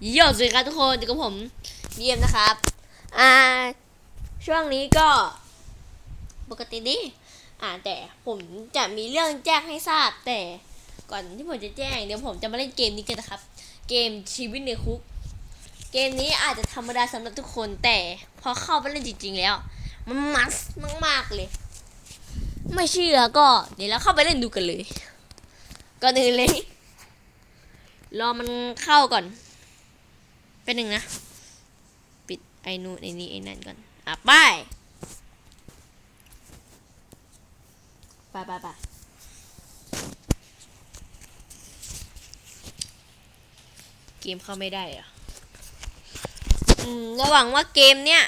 โยสวัสดีครับทุกคนอยู่กับผมบีเอ็มนะครับ อ่า ช่วงนี้ก็ ปกติดีอ่าแต่ผมจะมีเรื่องแจ้งให้ทราบ แต่ก่อนที่ผมจะแจ้งเดี๋ยวผมจะมาเล่นเกมนี้กันนะครับ เกมชีวิตในคุก เกมนี้อาจจะธรรมดาสำหรับทุกคนแต่พอเข้าไปเล่นจริง ๆ แล้ว มันมัสมากๆเลย ไม่เชื่อก็เดี๋ยวเราเข้าไปเล่นดูกันเลยก่อนอื่นเลยรอมันเข้าก่อน เป็นหนึ่งนะ ปิดไอ้นู่นไอ้นี่ไอ้นั่นก่อน อะไปไปไปไปเกมเข้าไม่ได้อะอืมก็หวังว่าเกมเนี้ย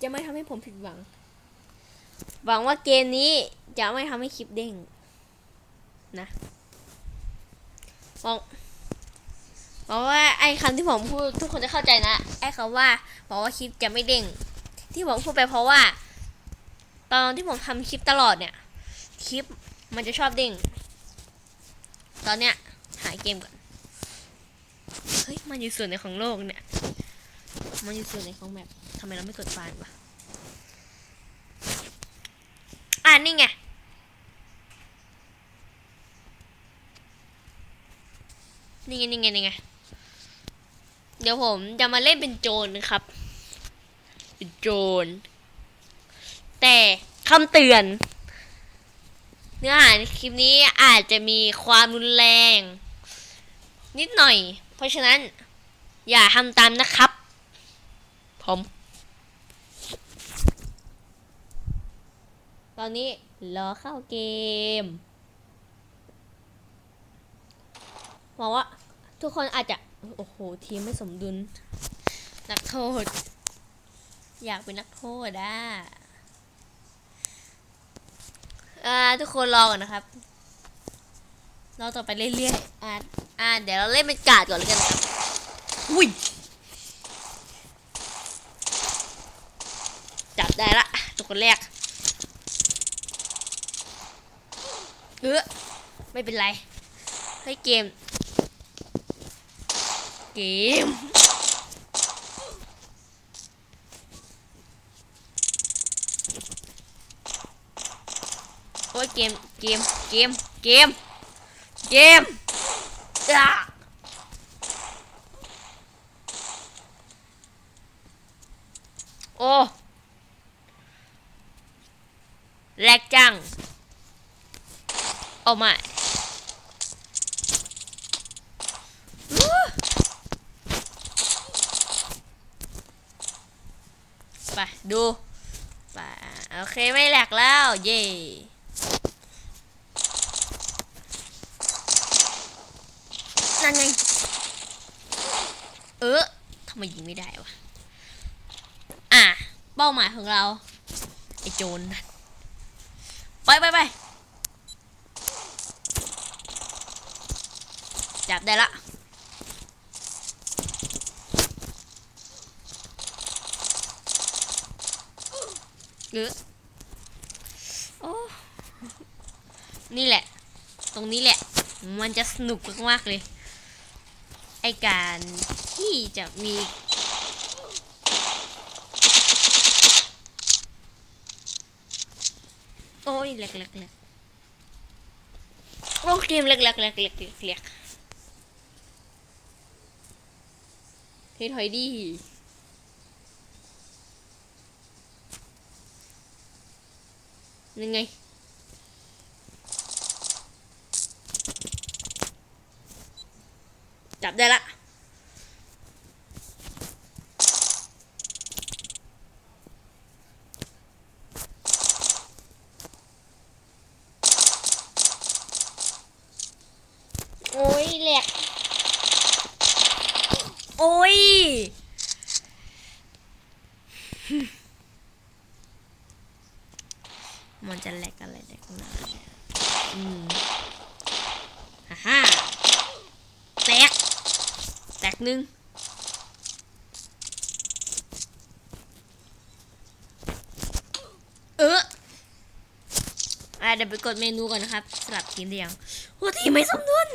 จะไม่ทำให้ผมผิดหวัง หวังว่าเกมนี้จะไม่ทำให้คลิปเด้งนะหวัง เพราะว่าไอ้คำที่ผมพูดทุกคนจะเข้าใจนะ ไอ้คำว่าบอกว่าคลิปจะไม่เด้ง ที่ผมพูดไปเพราะว่า ตอนที่ผมทำคลิปตลอดเนี่ย คลิปมันจะชอบเด้ง ตอนเนี้ยหายเกมก่อน เฮ้ย มันอยู่ส่วนไหนของโลกเนี่ย มันอยู่ส่วนไหนของแมปทำไมเราไม่กดไฟล์วะอ่านี่ไงนี่ไงนี่ไงนี่ไง เดี๋ยวผมจะมาเล่นเป็นโจรนะครับ เป็นโจร แต่คำเตือน เนื้อหาในคลิปนี้อาจจะมีความรุนแรง นิดหน่อย เพราะฉะนั้น อย่าทำตามนะครับ ผม ตอนนี้รอเข้าเกมหวังว่าทุกคนอาจจะ โอ้โห ทีมไม่สมดุล นักโทษ อยากเป็นนักโทษอะอ่าทุกคนรอก่อนนะครับรอต่อไปเรื่อยๆอ่าอ่าเดี๋ยวเราเล่นเป็นการ์ดก่อนเลยกันนะครับอุ้ยจับได้ละตัวคนแรกเออไม่เป็นไร ให้เกม เกมโอ้ยเกมเกมเกมเกมเกมอะโอ้แรกจังโอ้ไม่ไปดูโอเคไม่แหลกแล้ว เย่นั่นไง เออทำไมยิงไม่ได้วะ อะ เป้าหมายของเรา ไอโจรนั่นไปไปไปจับได้ละ เออโอ้นี่แหละ ตรงนี้แหละ มันจะสนุกมากๆเลย ไอการที่จะมีโอ้ยเล็กเล็กเล็กโอ้เกมเล็กเล็กเล็กเล็กเล็กเล็กเฮ้ยถอยดี ยังไง จับได้ละ โอ้ยแหลก โอ้ย มันจะแหลกอะไรแหลกหนาเนี่ยอืมฮ่าฮ่าแตก แตกห นึง เอออะเดี๋ยวไปกดเมนูก่อนนะครับ สลับทีมเรียงโอ้ทีไม่สมดุล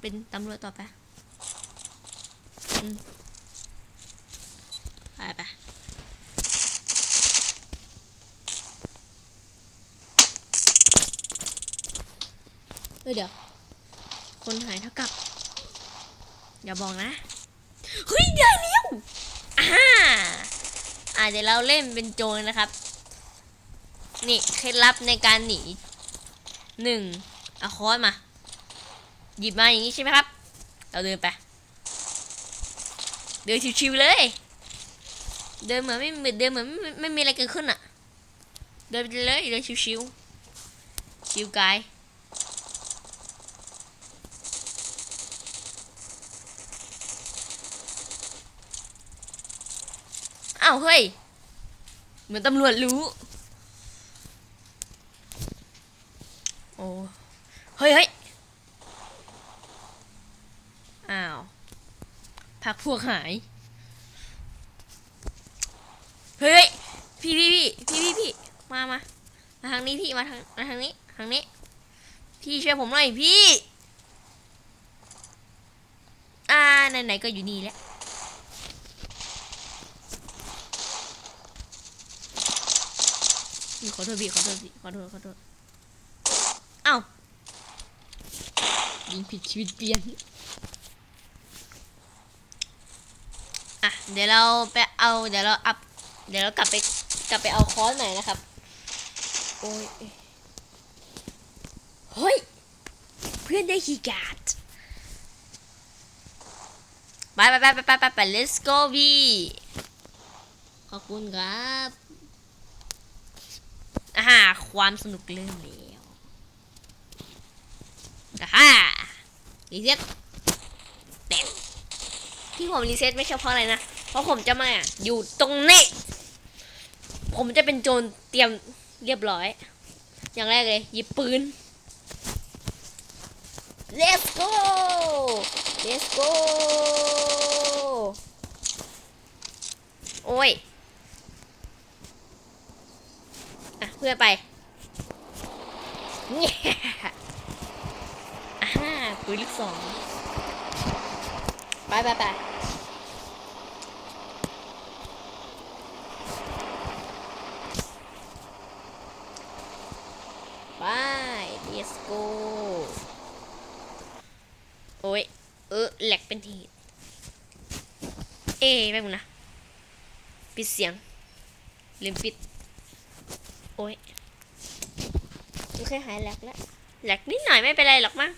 เป็นตำรวจต่อไปอืมไปไปเดี๋ยว คนหายเท่ากับ อย่าบอกนะ เฮ้ยได้แล้วอ่าอ่าเดี๋ยวเราเล่นเป็นโจรนะครับ นี่เคล็ดลับในการหนีหนึ่งเอาค้อนมา หยิบมาอย่างนี้ใช่ไหมครับ เราเดินไป เดินชิวๆเลย เดินเหมือนไม่เดินเหมือนไม่ไม่มีอะไรเกิดขึ้นอะ เดินไปเลยเดินชิวๆชิวกายาวเฮ้ย เหมือนตำรวจรู้ โอ้ เฮ้ยเฮ้ยอ้าว พักพวกหาย เฮ้ยพี่พี่พี่พี่พี่พี่มามามาทางนี้พี่มาทางมาทางนี้ทางนี้ พี่ช่วยผมหน่อยพี่ อ่าไหนๆก็อยู่นี่แหละ ขอโทษพี่ขอโทษพี่ขอโทษขอโทษเอ้ายิงผิดชีวิตเปลี่ยนอะเดี๋ยวเราไปเอาเดี๋ยวเราอัพเดี๋ยวเรากลับไปกลับไปเอาค้อนใหม่นะครับโอ้ยเฮ้ยเพื่อนได้คีการ์ดไปไปไปไปไปไปไป let's go พี่ขอบคุณครับ อ่าความสนุกเริ่มแล้วอ่าฮ่ารีเซ็ตแตกที่ผมรีเซ็ตไม่ใช่เพราะอะไรนะ เพราะผมจะมาอยู่ตรงนี้ ผมจะเป็นโจรเตรียมเรียบร้อย อย่างแรกเลยหยิบปืน let's go let's go โอ้ย อะ เพื่อไปเนี่ยอ่าปืนลูกสองไปไปไปไป let's go โอ้ย เออแหลกเป็นที เอ๊ะแป๊บนึงนะ ปิดเสียงลืมปิด อ้ยโอเคหายแหลกแล้วแหลกนิดหน่อยไม่เป็นไรหรอกมั้ง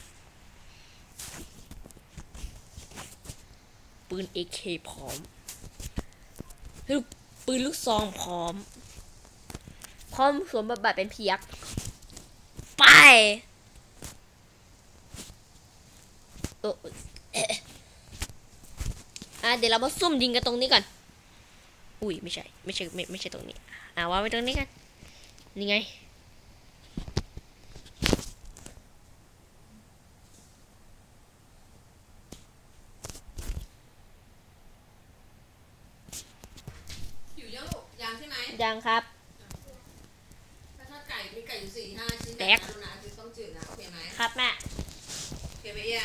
ปืน AK พร้อมลูกปืนลูกซองพร้อม พร้อมสวมบทบาทเป็นเพียก ไปเออเอ๊ะอะเดี๋ยวเรามาซุ่มยิงกันตรงนี้ก่อน อุ้ยไม่ใช่ ไม่ใช่ไม่ไม่ใช่ตรงนี้ อะวางไว้ตรงนี้กัน นี่ไง อยู่ยังลูกยังใช่ไหมยังครับ ถ้าทอดไก่มีไก่อยู่สี่ห้าชิ้นแตกนะลูกนะคือต้องจืดนะโอเคไหมครับแม่ โอเคไหมเอี้ย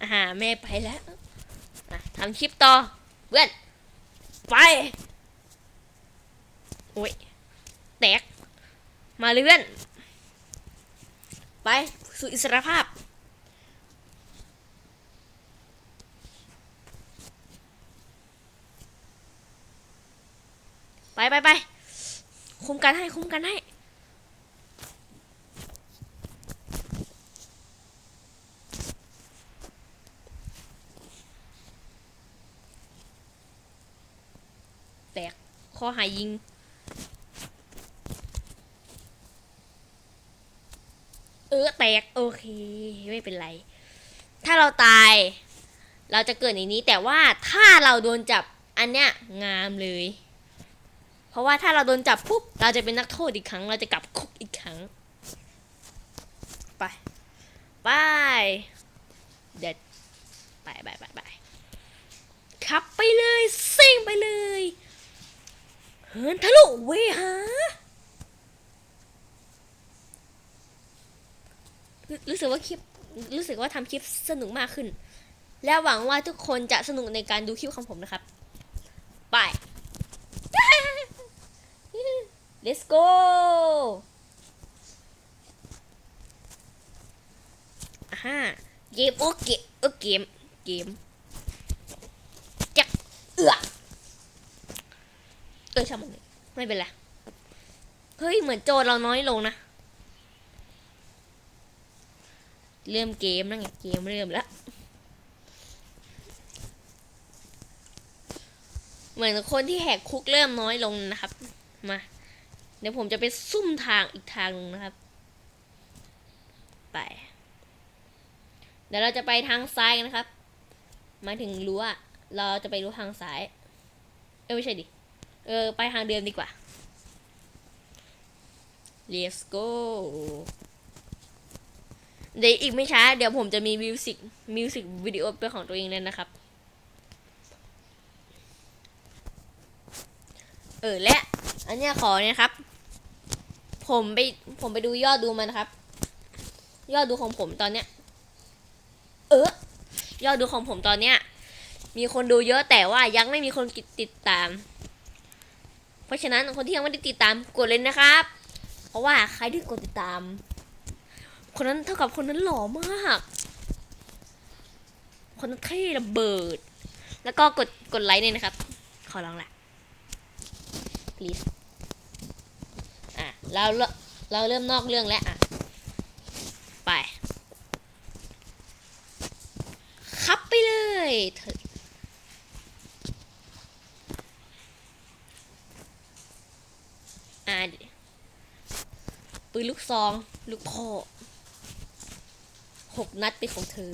อาหาแม่ไปแล้วอะทำคลิปต่อเพื่อน ไป โอ้ยแตก มาเลื่อน ไป สู่อิสรภาพ ไปไปไปคุมกันให้ คุมกันให้แตกคอหายยิง เออ แตกโอเค ไม่เป็นไร ถ้าเราตาย เราจะเกิดในนี้ แต่ว่าถ้าเราโดนจับอันเนี้ยงามเลย เพราะว่าถ้าเราโดนจับปุ๊บเราจะเป็นนักโทษอีกครั้ง เราจะกลับคุกอีกครั้ง ไปไปเด็ดไปไปไปไปขับไปเลยซิ่งไปเลยเหินทะลุเวหา รู้สึกว่าคลิปรู้สึกว่าทำคลิปสนุกมากขึ้น และหวังว่าทุกคนจะสนุกในการดูคลิปของผมนะครับ ไป let's go อ่าเกมโอเคโอเกมเกมจักเอือเออช่างมันไม่เป็นไร เฮ้ย เหมือนโจทย์เราน้อยลงนะ เริ่มเกมแล้วไงเกมเริ่มแล้วเหมือนคนที่แหกคุกเริ่มน้อยลงนะครับ มา เดี๋ยวผมจะไปซุ่มทางอีกทางหนึงนะครับ ไป เดี๋ยวเราจะไปทางซ้ายกันนะครับ มาถึงรั้วเราจะไปรั้วทางซ้าย เออไม่ใช่ดิ เออ ไปทางเดิมดีกว่า let's go เดี๋ยวอีกไม่ช้า เดี๋ยวผมจะมีมิวสิกมิวสิกวิดีโอเป็นของตัวเองเลยนะครับ เออและ อันเนี้ยขอเนี่ยครับ ผมไปผมไปดูยอดดูมันนะครับ ยอดดูของผมตอนเนี้ย เออยอดดูของผมตอนเนี้ย มีคนดูเยอะแต่ว่ายังไม่มีคนติดตาม เพราะฉะนั้นคนที่ยังไม่ได้ติดตามกดเลยนะครับ เพราะว่าใครที่กดติดตาม คนนั้นเท่ากับคนนั้นหล่อมาก คนนั้นเท่ระเบิด แล้วก็กดกดไลค์เนี่ยนะครับ ขอร้องแหละ please อะเราเราเราเริ่มนอกเรื่องแล้วอะ ไป ขับไปเลยเถอะอะปืนลูกซอง ลูกพ่อ หกนัดเป็นของเธอ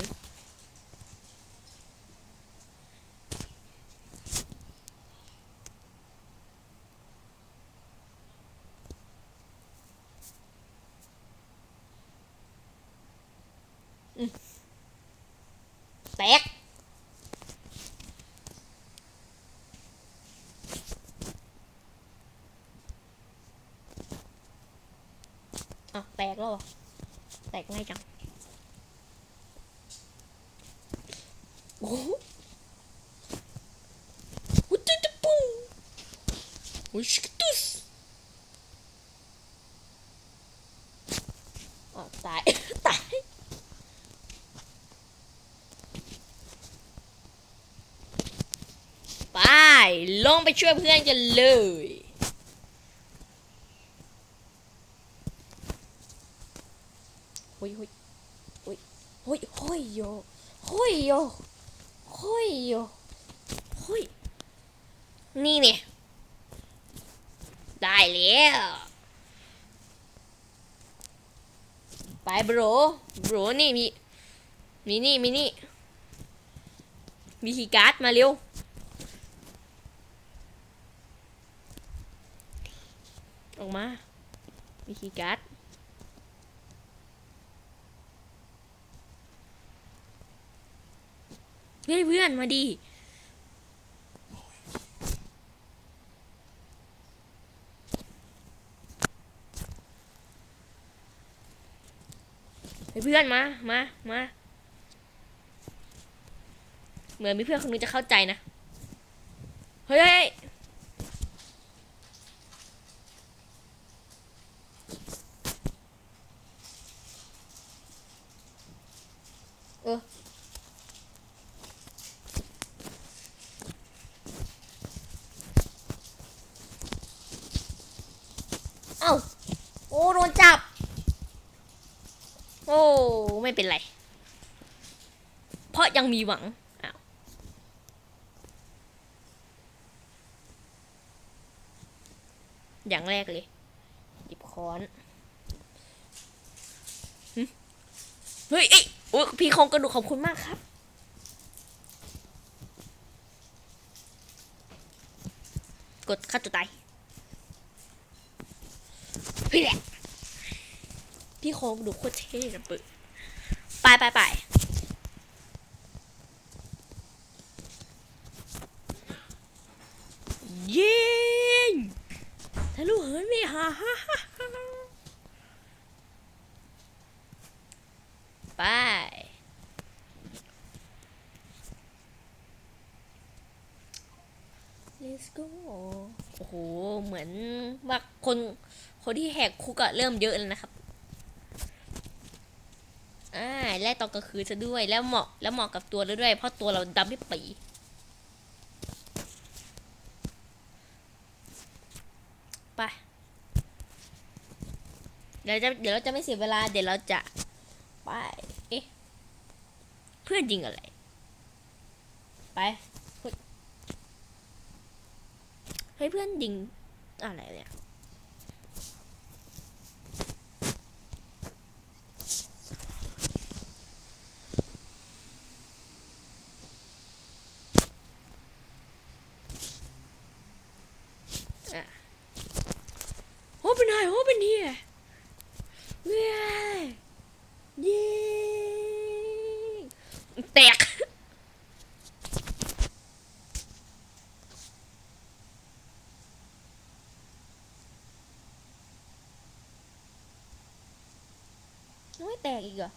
แตก อะ แตกแล้วเหรอ แตกง่ายจัง โอ้โหวุ้ยตุ๊ปุ้งวุ้ยชิกตุส อ๋อตาย ตาย ไป ลงไปช่วยเพื่อนกันเลยหุยหุยหุยหุยหุยโยหุยโยหุยโยหุยนี่เนี่ยได้แล้วไป บรบรนี่มีมีนี่มีนี่มีคีการ์ดมาเร็วออกมา มีคีการ์ดเฮ้ยเพื่อนมาดี เฮ้ยเพื่อนมามามาเหมือนมีเพื่อนคนนึงจะเข้าใจนะ เฮ้ยเฮ้ย เออ เอ้า โอ้ โดนจับ โอ้ ไม่เป็นไร เพ ราะยังมีหวังอ้าวอย่างแรกเลยหยิบค้อนเฮ้ยเอ้ยพี่โคงกระดูกขอบคุณมากครับ กดฆ่าตัวตายเฮ้ยแหละพี่โคงกระดูกโคตรเท่ระเบิดไปไปไป เย้ทะลุเหินไม่ฮ่าฮ่าฮ่าฮ่าไปไป let's go โอ้โห เหมือนว่าคนคนที่แหกคุกอะเริ่มเยอะแล้วนะครับ อ่าไล่ตอนกลางคืนซะด้วย แล้วเหมาะ แล้วเหมาะกับตัวเราด้วย เพราะตัวเราดำไม่ปี เดี๋ยวจะเดี๋ยวเราจะไม่เสียเวลา เดี๋ยวเราจะไปเอ๊ะเพื่อนยิงอะไร ไปเฮ้ยเฮ้ยเพื่อนยิงอะไรเนี่ย Open eye, open here. Yeah. ยิงแตก ยังไม่แตกอีกเหรอ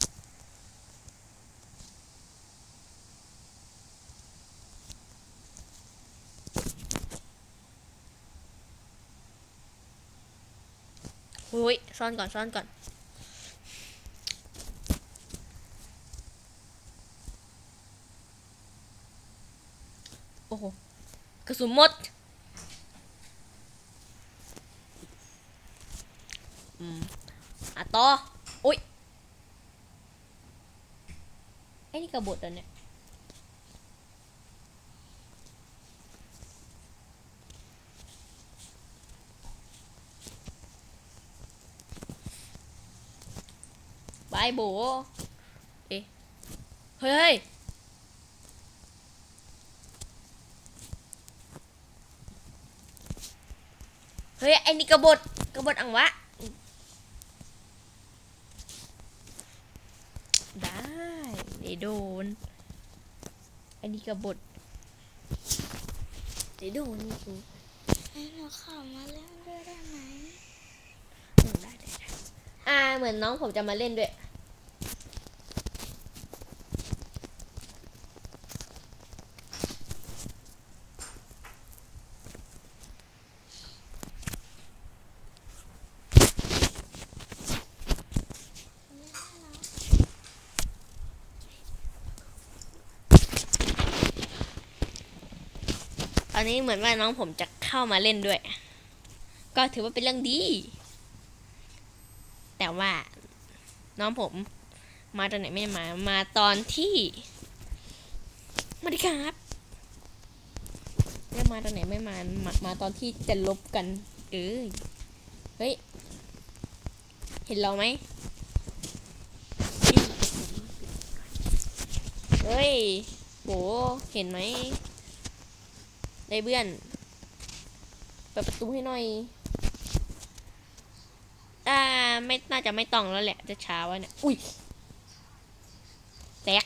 อุ้ยซ่อนก่อนซ่อนก่อน โอ้โห กระสุนหมด อืมอะต่อ อุ้ยไอ้นี่กระบดอันเนี่ยายโบ เอ๊ะ เฮ้ย เฮ้ย ไอ้นี่กบฏกบฏอังวะ ได้เดี๋ยวโดน ไอ้นี่กบฏเดี๋ยวโดนกูให้เราเข้ามาเล่นด้วยได้ไหมอืมได้ได้ได้อ่า เหมือนน้องผมจะมาเล่นด้วย ต อนนี้เหมือนว่าน้องผมจะเข้ามาเล่นด้วย ก็ถือว่าเป็นเรื่องดี แต่ว่าน้องผมมาตอนไหนไม่มา มาตอนที่มาดิครับแล้วมาตอนไหนไม่มามา มาตอนที่จะลบกันเอ้ยเฮ้ย เห็นเราไหมเฮ้ยโหเห็นไหม ได้เบื่อนเปิดประตูให้หน่อยอ่าไม่น่าจะไม่ต้องแล้วแหละ จะช้าวะเนี่ย อุ้ยแตก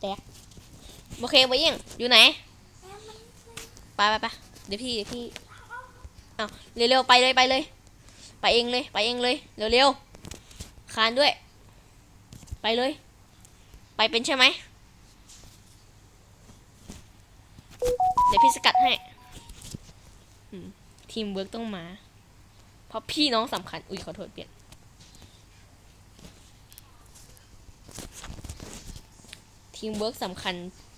แตกโอเคไว้ยังอยู่ไหน ไปไปไปเดี๋ยวพี่เดี๋ยวพี่เอาเร็วๆไปเลยไปเลย ไปเองเลย ไปเองเลย เร็วๆคานด้วย ไปเลย ไปเป็นใช่ไหม เดี๋ยวพี่สกัดให้ทีมเวิร์กต้องมา เพราะพี่น้องสำคัญ อุ้ยขอโทษเปลี่ยน ทีมเวิร์กสำคัญ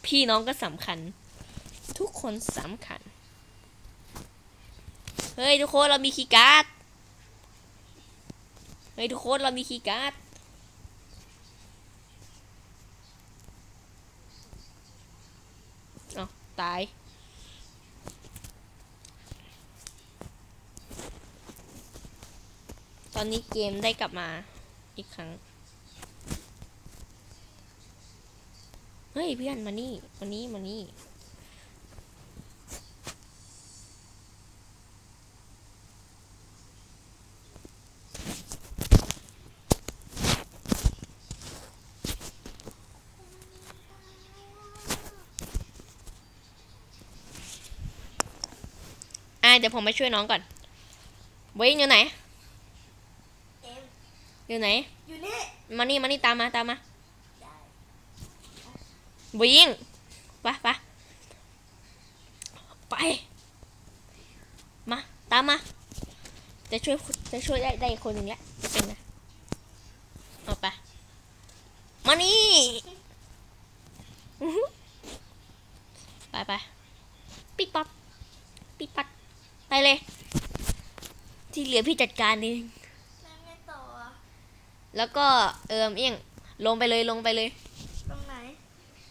พี่น้องก็สำคัญ ทุกคนสำคัญ เฮ้ย ทุกคนเรามีคีย์การ์ด เฮ้ย ทุกคนเรามีคีย์การ์ด เอาตาย ต อนนี้เกมได้กลับมาอีกครั้ง เฮ้ยเพื่อนมานี่มานี่มานี่อ่าเดี๋ยวผมไปช่วยน้องก่อนเว้ยอยู่ไหน อ็มอยู่ไหน อยู่นี่มานี่มานี่ตามมาตามมาได้วิ่งไปไปไป มา ตามมา จะช่วยจะช่วยได้ได้อีกคนหนึ่งแล้วจะเป็นไงเอาไป มานี่อื้อหือไปไปปิ๊กป๊อปปิ๊กปัดไปเลย ที่เหลือพี่จัดการเอง แล้วไงต่ออะ แล้วก็เอิมเอียงลงไปเลยลงไปเลย ตรงไหน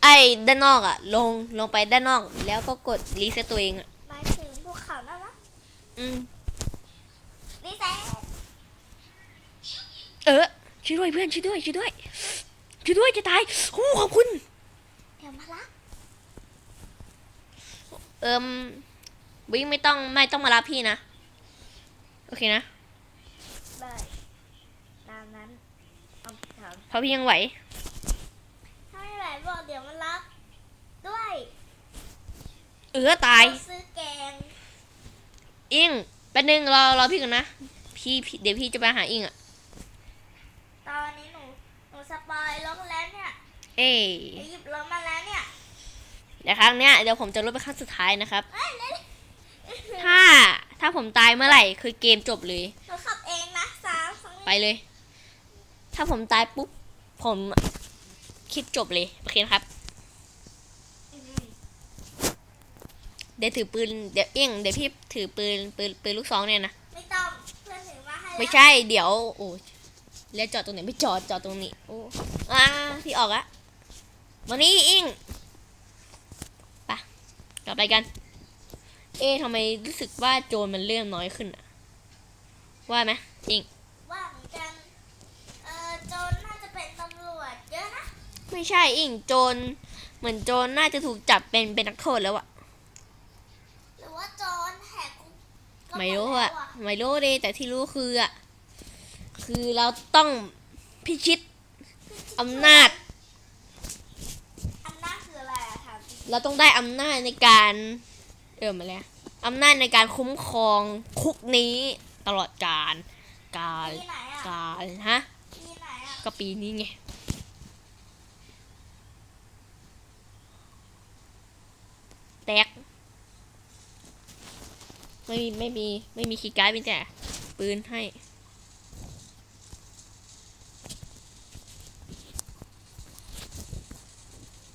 ไอ้ด้านนอกอะลงลงไปด้านนอก แล้วก็กดรีเซ็ตตัวเองอะหมายถึงภูเขานั่นนะอืมนี่แซ่เออช่วยด้วยเพื่อนช่วยด้วยช่วยด้วยช่วยด้วยจะตายโอ้ขอบคุณ เดี๋ยวมาละเอิมวิ่งไม่ต้องไม่ต้องมารับพี่นะ โอเคนะ เลยตามนั้นเอาถาม เพราะพี่ยังไหว ถ้าไม่ไหวบอกเดี๋ยวมันรับด้วยเออตาย เรซื้อแกงอิงแป๊บนึงรอรอพี่ก่อนนะพี่พี่เดี๋ยวพี่จะไปหาอิงอะตอนนี้หนูหนูสปอยรถแล้วเนี่ยเอ้ยหนูหยิบรถมาแล้วเนี่ยเดี๋ยวครั้งเนี้ยเดี๋ยวผมจะลดไปครั้งสุดท้ายนะครับ เอ้ยเล่นถ้าถ้าผมตายเมื่อไหร่คือเกมจบเลย หนูขับเองนะสามสองไปเลย ถ้าผมตายปุ๊บ ผมคลิปจบเลย โอเคนะครับอืมเดี๋ยวถือปืน เดี๋ยวเอี้ยงเดี๋ยวพี่ถือปืนปืนปืนลูกซองเนี่ยนะ ไม่ต้องเพื่อนถือมาให้แล้วไม่ใช่ เดี๋ยว โอ้ยแล้วจอดตรงไหนไม่จอดจอดตรงนี้ โอ้อ่าพี่ออกอะมานี่อิงไปกลับไปกัน เอ๊ะทำไมรู้สึกว่าโจรมันเริ่มน้อยขึ้นอะว่าไหมอิง ว่าเหมือนกันเออโจรน่าจะเป็นตำรวจเยอะนะ ไม่ใช่อิงโจรเหมือนโจรน่าจะถูกจับเป็นเป็นนักโทษแล้วอะหรือว่าโจรแหกคุกก็ไม่รู้หดอะแล้วไม่รู้เลยแต่ที่รู้คืออะคือเราต้องพิชิตอำนาจ อำนาจคืออะไรอะถามจริงเราต้องได้อำนาจในการเออมาแล้วอำนาจในการคุ้มครองคุกนี้ตลอดกาลกาลที่ไหนอะกาลฮะที่ไหนอะก็ปีนี้ไง แตก ไม่มี ไม่มี ไม่มีคีย์การ์ดมีแต่ปืนให้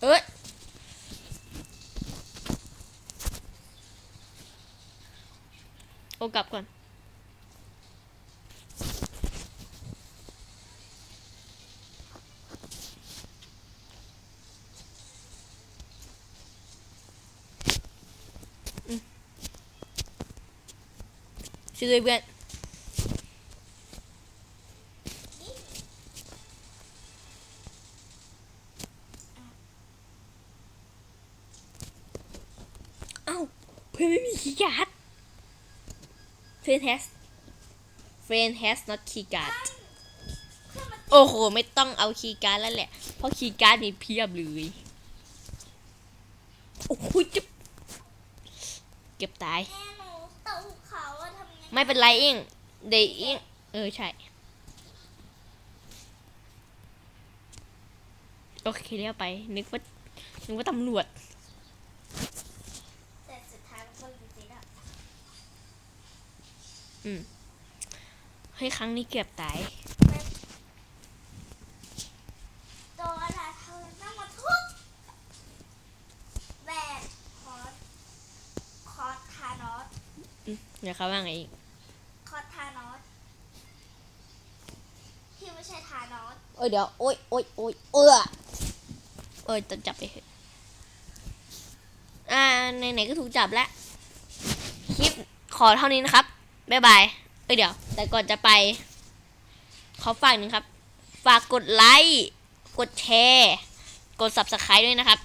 เอ้ยโอกลับก่อน ช่วยด้วยเพื่อนเอ้าเพื่อนไม่มีคีย์การ์ดเฟรน has เฟรน has not key card เพื่อนมันโอ้โห ไม่ต้องเอาคีย์การ์ดแล้วแหละ เพราะคีย์การ์ดมีเพียบเลย โอ้โหจะเก็บตาย ไม่เป็นไรเองเดี๋ยเองเออใช่ โอเคเรียกไป นึกว่า นึกว่าตำรวจแต่สุดท้ายมันก็รีเซ็ตอะเฮ้ย ครั้งนี้เกือบตายโจรอะไรเธอนั่งมาทุบแบกคอร์คอร์ทานอสเดี๋ยวเขาว่าไงอีก คอร์สทานอสที่ไม่ใช่ทาน อสโอ้ยเดี๋ยวโอ้ยโอ้ยโอ้ยเออเออจะจับไปเถอะอ่าไหนๆก็ถูกจับแล้วคลิปขอเท่านี้นะครับบ๊ายบายเอ้ยเดี๋ยว แต่ก่อนจะไป ขอฝากหนึ่งครับ ฝากกดไลค์กดแชร์กด subscribe ด้วยนะครับ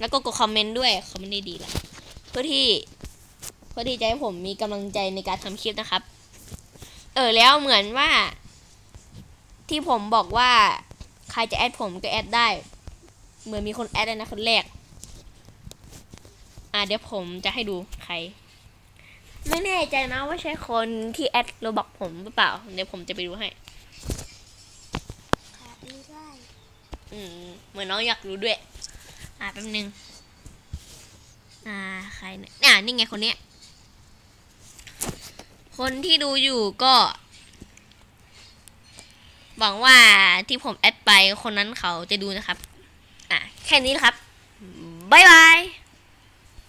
แล้วก็กดคอมเมนต์ด้วยคอมเมนต์ดีๆละเพื่อที่เพื่อที่จะให้ผมมีกำลังใจในการทำคลิปนะครับ เออแล้วเหมือนว่า ที่ผมบอกว่าใครจะแอดผมก็แอดได้ เหมือนมีคนแอดเลยนะคนแรก อะเดี๋ยวผมจะให้ดูใคร ไม่แน่ใจนะว่าใช่คนที่แอดโรบอกผมหรือเปล่า เดี๋ยวผมจะไปดูให้อืมเหมือนน้องอยากรู้ด้วย อ่าแป๊บนึง อ่าใครเนี่ยอ่านี่ไงคนเนี้ย คนที่ดูอยู่ก็ หวังว่าที่ผมแอดไปคนนั้นเขาจะดูนะครับ อะ แค่นี้ละครับ บ๊ายบาย